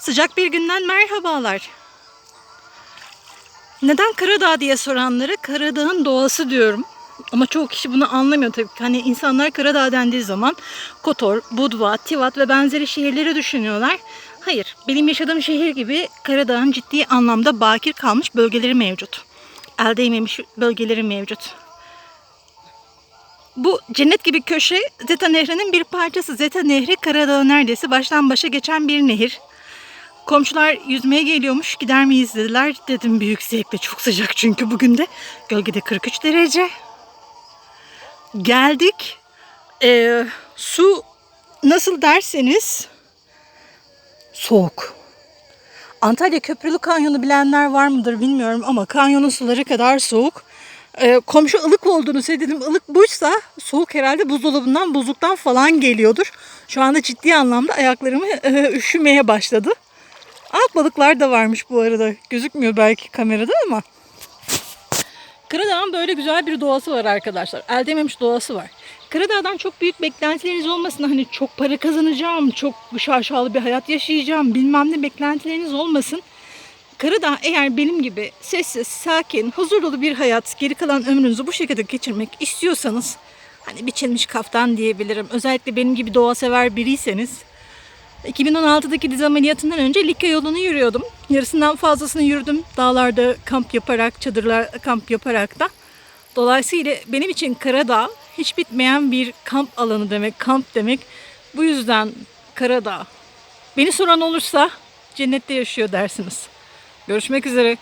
Sıcak bir günden merhabalar. Neden Karadağ diye soranlara Karadağ'ın doğası diyorum. Ama çoğu kişi bunu anlamıyor tabii. Hani insanlar Karadağ dendiği zaman Kotor, Budva, Tivat ve benzeri şehirleri düşünüyorlar. Hayır, benim yaşadığım şehir gibi Karadağ'ın ciddi anlamda bakir kalmış bölgeleri mevcut. El değmemiş bölgeleri mevcut. Bu cennet gibi köşe Zeta Nehri'nin bir parçası. Zeta Nehri Karadağ neredeyse baştan başa geçen bir nehir. Komşular yüzmeye geliyormuş gider miyiz dediler. Dedim büyük zevkle çok sıcak çünkü bugün de gölgede 43 derece. Geldik. Ee, su nasıl derseniz soğuk. Antalya Köprülü Kanyonu bilenler var mıdır bilmiyorum ama kanyonun suları kadar soğuk. Ee, komşu ılık olduğunu söyledim. ılık buysa soğuk herhalde buzdolabından buzluktan falan geliyordur. Şu anda ciddi anlamda ayaklarımı e, üşümeye başladı. Balıklar da varmış bu arada. Gözükmüyor belki kamerada ama. Karadağ'ın böyle güzel bir doğası var arkadaşlar. El değmemiş doğası var. Karadağ'dan çok büyük beklentileriniz olmasın. Hani çok para kazanacağım, çok şaşalı bir hayat yaşayacağım, bilmem ne beklentileriniz olmasın. Karadağ eğer benim gibi sessiz, sakin, huzur dolu bir hayat, geri kalan ömrünüzü bu şekilde geçirmek istiyorsanız hani biçilmiş kaftan diyebilirim. Özellikle benim gibi doğa sever biriyseniz 2016'daki diz ameliyatından önce Likya yolunu yürüyordum. Yarısından fazlasını yürüdüm. Dağlarda kamp yaparak, çadırlar kamp yaparak da. Dolayısıyla benim için Karadağ hiç bitmeyen bir kamp alanı demek, kamp demek. Bu yüzden Karadağ. Beni soran olursa cennette yaşıyor dersiniz. Görüşmek üzere.